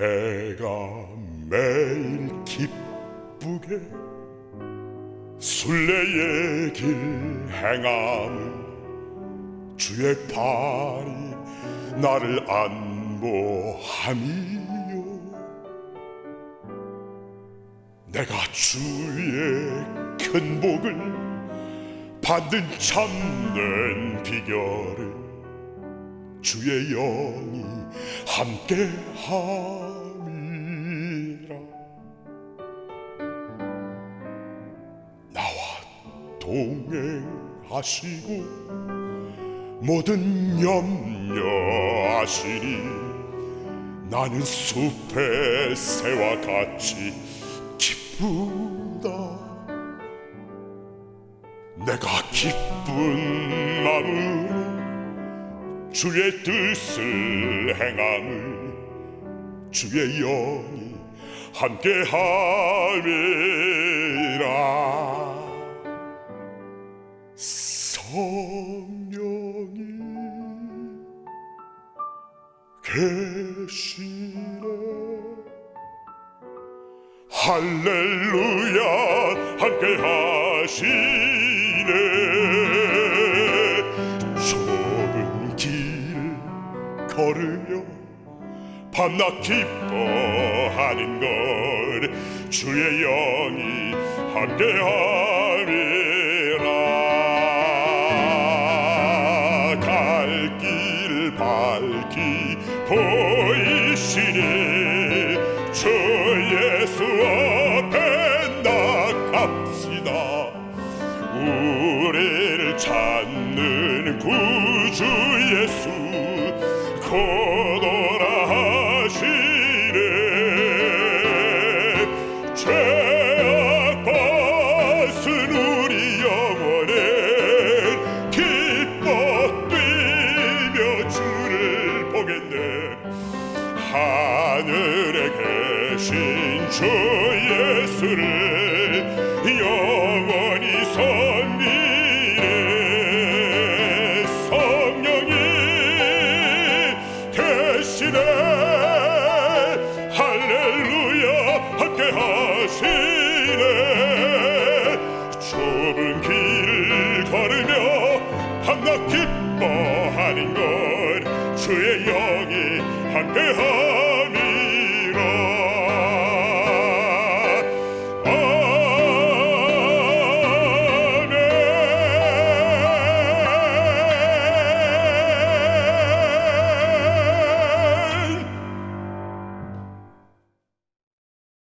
내가 매일 기쁘게 순례의 길 행함을 주의 팔이 나를 안보함이요. 내가 주의 큰 복을 받는 참된 비결은 주의 영이 함께함이라. 나와 동행하시고 모든 염려하시니 나는 숲의 새와 같이 기쁘다. 내가 기쁜 마음으로 주의 뜻을 행함을 주의 영이 함께 함이라. 성령이 계시네. 할렐루야 함께 하시네 걸으며 밤낮 기뻐하는 걸 주의 영이 함께함이라. 갈 길 밝히 보이시니 주 예수 앞에 나갑시다. 우리를 찾는 구주 예수 하시네. 죄악 벗은 우리 영혼은 기뻐 뛰며 주를 보겠네. 하늘에 계신 주 예수를 기뻐하는 것 주의 영이 함께하